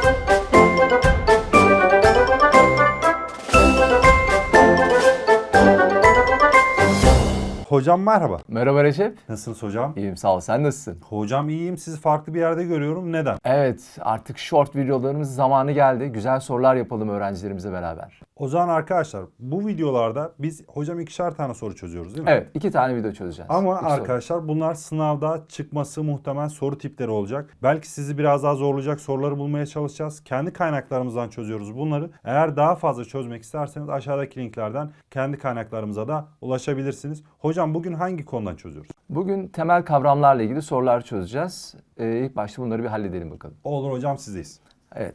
Thank you. Hocam merhaba. Merhaba Recep. Nasılsınız hocam? İyiyim sağ ol. Sen nasılsın? Hocam iyiyim. Sizi farklı bir yerde görüyorum. Neden? Evet artık short videolarımız zamanı geldi. Güzel sorular yapalım öğrencilerimizle beraber. O zaman arkadaşlar bu videolarda biz hocam ikişer tane soru çözüyoruz değil mi? Evet iki tane video çözeceğiz. Ama İki arkadaşlar bunlar sınavda çıkması muhtemel soru tipleri olacak. Belki sizi biraz daha zorlayacak soruları bulmaya çalışacağız. Kendi kaynaklarımızdan çözüyoruz bunları. Eğer daha fazla çözmek isterseniz aşağıdaki linklerden kendi kaynaklarımıza da ulaşabilirsiniz. Hocam bugün hangi konudan çözüyoruz? Bugün temel kavramlarla ilgili sorular çözeceğiz. Ee, ilk başta bunları bir halledelim bakalım. Olur hocam sizdeyiz. Evet.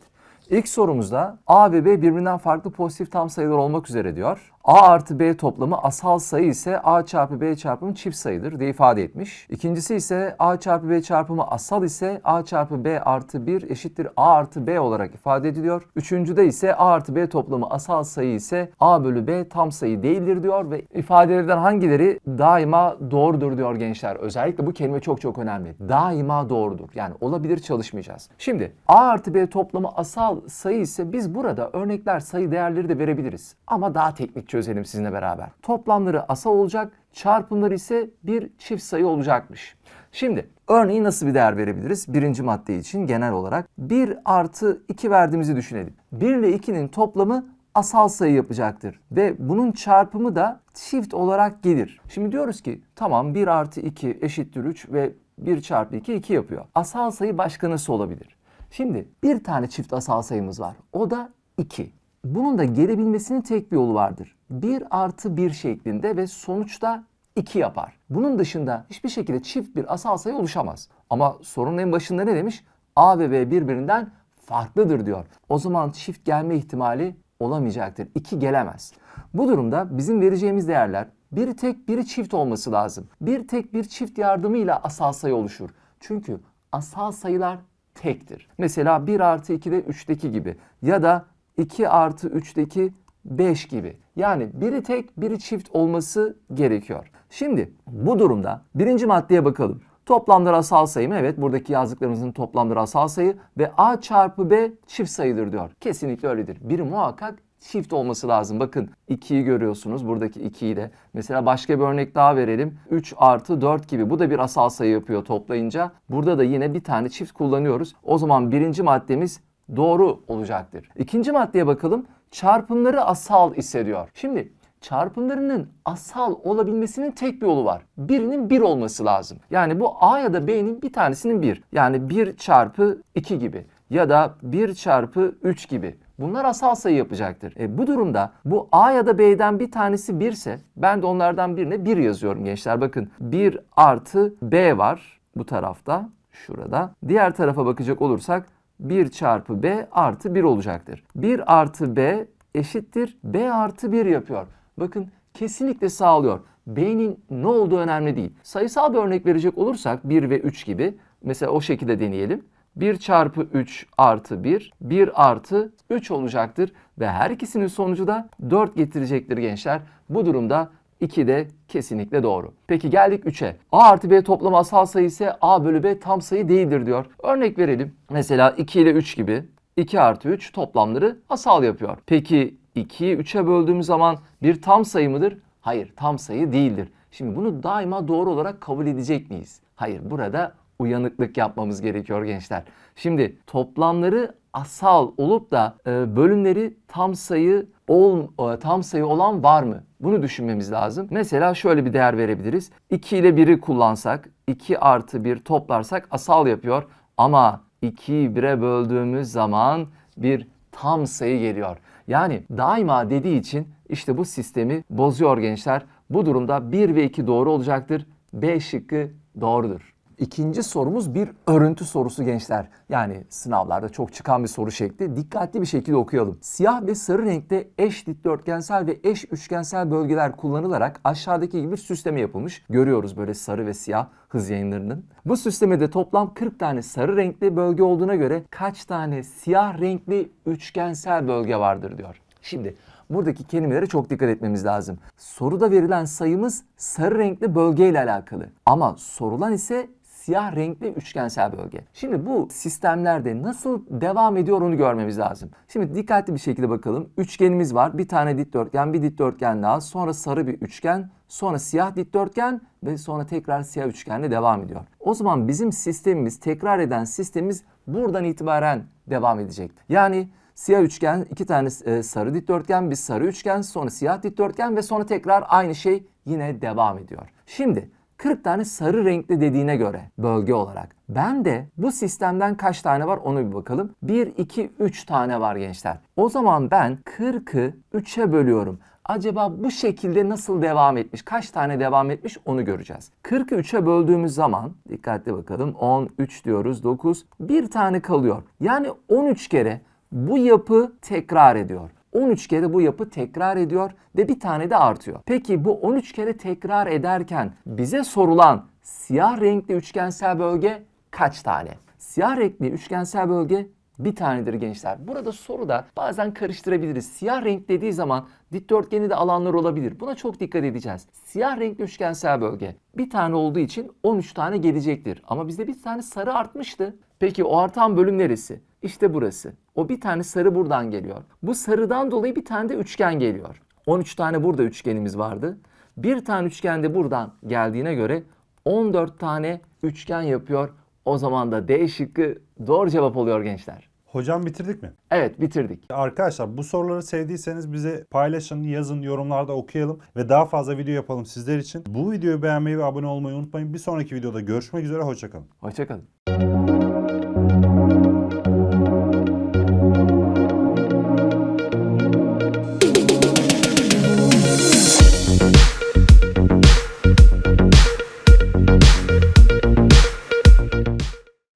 İlk sorumuzda A ve B birbirinden farklı pozitif tam sayılar olmak üzere diyor. A artı B toplamı asal sayı ise A çarpı B çarpımı çift sayıdır diye ifade etmiş. İkincisi ise A çarpı B çarpımı asal ise A çarpı B artı 1 eşittir A artı B olarak ifade ediliyor. Üçüncüde ise A artı B toplamı asal sayı ise A bölü B tam sayı değildir diyor ve ifadelerden hangileri daima doğrudur diyor gençler. Özellikle bu kelime çok çok önemli. Daima doğrudur. Yani olabilir çalışmayacağız. Şimdi A artı B toplamı asal sayı ise biz burada örnekler sayı değerleri de verebiliriz. Ama daha teknik çözelim sizinle beraber. Toplamları asal olacak, çarpımları ise bir çift sayı olacakmış. Şimdi örneğin nasıl bir değer verebiliriz? Birinci madde için genel olarak 1 artı 2 verdiğimizi düşünelim. 1 ile 2'nin toplamı asal sayı yapacaktır. Ve bunun çarpımı da çift olarak gelir. Şimdi diyoruz ki tamam 1 artı 2 eşittir 3 ve 1 çarpı 2 2 yapıyor. Asal sayı başka nasıl olabilir? Şimdi bir tane çift asal sayımız var. O da 2. Bunun da gelebilmesinin tek bir yolu vardır. 1 artı 1 şeklinde ve sonuçta 2 yapar. Bunun dışında hiçbir şekilde çift bir asal sayı oluşamaz. Ama sorunun en başında ne demiş? A ve B birbirinden farklıdır diyor. O zaman çift gelme ihtimali olamayacaktır. 2 gelemez. Bu durumda bizim vereceğimiz değerler biri tek biri çift olması lazım. Bir tek bir çift yardımıyla asal sayı oluşur. Çünkü asal sayılar tektir. Mesela 1 artı 2'de 3'teki gibi ya da 2 artı 3'teki 5 gibi. Yani biri tek biri çift olması gerekiyor. Şimdi bu durumda birinci maddeye bakalım. Toplamları asal sayı mı? Evet buradaki yazdıklarımızın toplamları asal sayı ve A çarpı B çift sayıdır diyor. Kesinlikle öyledir. Biri muhakkak çift olması lazım. Bakın 2'yi görüyorsunuz buradaki 2'yi de. Mesela başka bir örnek daha verelim. 3 artı 4 gibi. Bu da bir asal sayı yapıyor toplayınca. Burada da yine bir tane çift kullanıyoruz. O zaman birinci maddemiz doğru olacaktır. İkinci maddeye bakalım. Çarpımları asal ise diyor. Şimdi çarpımlarının asal olabilmesinin tek bir yolu var. Birinin 1 olması lazım. Yani bu A ya da B'nin bir tanesinin 1. Yani 1 çarpı 2 gibi ya da 1 çarpı 3 gibi. Bunlar asal sayı yapacaktır. E, bu durumda bu A ya da B'den bir tanesi 1 ise ben de onlardan birine 1 yazıyorum gençler. Bakın 1 artı B var bu tarafta şurada. Diğer tarafa bakacak olursak 1 çarpı B artı 1 olacaktır. 1 artı B eşittir B artı 1 yapıyor. Bakın kesinlikle sağlıyor. B'nin ne olduğu önemli değil. Sayısal bir örnek verecek olursak 1 ve 3 gibi mesela o şekilde deneyelim. 1 çarpı 3 artı 1, 1 artı 3 olacaktır. Ve her ikisinin sonucu da 4 getirecektir gençler. Bu durumda 2 de kesinlikle doğru. Peki geldik 3'e. A artı B toplamı asal sayı ise A bölü B tam sayı değildir diyor. Örnek verelim. Mesela 2 ile 3 gibi. 2 artı 3 toplamları asal yapıyor. Peki 2'yi 3'e böldüğümüz zaman bir tam sayı mıdır? Hayır tam sayı değildir. Şimdi bunu daima doğru olarak kabul edecek miyiz? Hayır burada uyanıklık yapmamız gerekiyor gençler. Şimdi toplamları asal olup da e, bölümleri tam sayı ol, e, tam sayı olan var mı? Bunu düşünmemiz lazım. Mesela şöyle bir değer verebiliriz. 2 ile 1'i kullansak 2 artı 1 toplarsak asal yapıyor. Ama 2'yi 1'e böldüğümüz zaman bir tam sayı geliyor. Yani daima dediği için işte bu sistemi bozuyor gençler. Bu durumda 1 ve 2 doğru olacaktır. B şıkkı doğrudur. İkinci sorumuz bir örüntü sorusu gençler. Yani sınavlarda çok çıkan bir soru şekli. Dikkatli bir şekilde okuyalım. Siyah ve sarı renkte eş dikdörtgensel ve eş üçgensel bölgeler kullanılarak aşağıdaki gibi bir süsleme yapılmış. Görüyoruz böyle sarı ve siyah hız yayınlarının. Bu süslemede toplam 40 tane sarı renkli bölge olduğuna göre kaç tane siyah renkli üçgensel bölge vardır diyor. Şimdi buradaki kelimelere çok dikkat etmemiz lazım. Soruda verilen sayımız sarı renkli bölge ile alakalı. Ama sorulan ise siyah renkli üçgensel bölge. Şimdi bu sistemlerde nasıl devam ediyor onu görmemiz lazım. Şimdi dikkatli bir şekilde bakalım. Üçgenimiz var. Bir tane dikdörtgen, bir dikdörtgen daha. Sonra sarı bir üçgen, sonra siyah dikdörtgen ve sonra tekrar siyah üçgenle devam ediyor. O zaman bizim sistemimiz, tekrar eden sistemimiz buradan itibaren devam edecek. Yani Siyah üçgen, iki tane e, sarı dikdörtgen, bir sarı üçgen, sonra siyah dikdörtgen ve sonra tekrar aynı şey yine devam ediyor. Şimdi 40 tane sarı renkli dediğine göre bölge olarak. Ben de bu sistemden kaç tane var onu bir bakalım. 1, 2, 3 tane var gençler. O zaman ben 40'ı 3'e bölüyorum. Acaba bu şekilde nasıl devam etmiş? Kaç tane devam etmiş onu göreceğiz. 40'ı 3'e böldüğümüz zaman dikkatli bakalım 10, 3 diyoruz 9. Bir tane kalıyor. Yani 13 kere bu yapı tekrar ediyor. 13 kere bu yapı tekrar ediyor ve bir tane de artıyor. Peki bu 13 kere tekrar ederken bize sorulan siyah renkli üçgensel bölge kaç tane? Siyah renkli üçgensel bölge bir tanedir gençler. Burada soruda bazen karıştırabiliriz. Siyah renk dediği zaman dikdörtgeni de alanlar olabilir. Buna çok dikkat edeceğiz. Siyah renkli üçgensel bölge bir tane olduğu için 13 tane gelecektir. Ama bizde bir tane sarı artmıştı. Peki o artan bölüm neresi? İşte burası. O bir tane sarı buradan geliyor. Bu sarıdan dolayı bir tane de üçgen geliyor. 13 tane burada üçgenimiz vardı. Bir tane üçgen de buradan geldiğine göre 14 tane üçgen yapıyor. O zaman da D şıkkı doğru cevap oluyor gençler. Hocam bitirdik mi? Evet bitirdik. Arkadaşlar bu soruları sevdiyseniz bize paylaşın, yazın, yorumlarda okuyalım ve daha fazla video yapalım sizler için. Bu videoyu beğenmeyi ve abone olmayı unutmayın. Bir sonraki videoda görüşmek üzere, hoşçakalın. Hoşçakalın.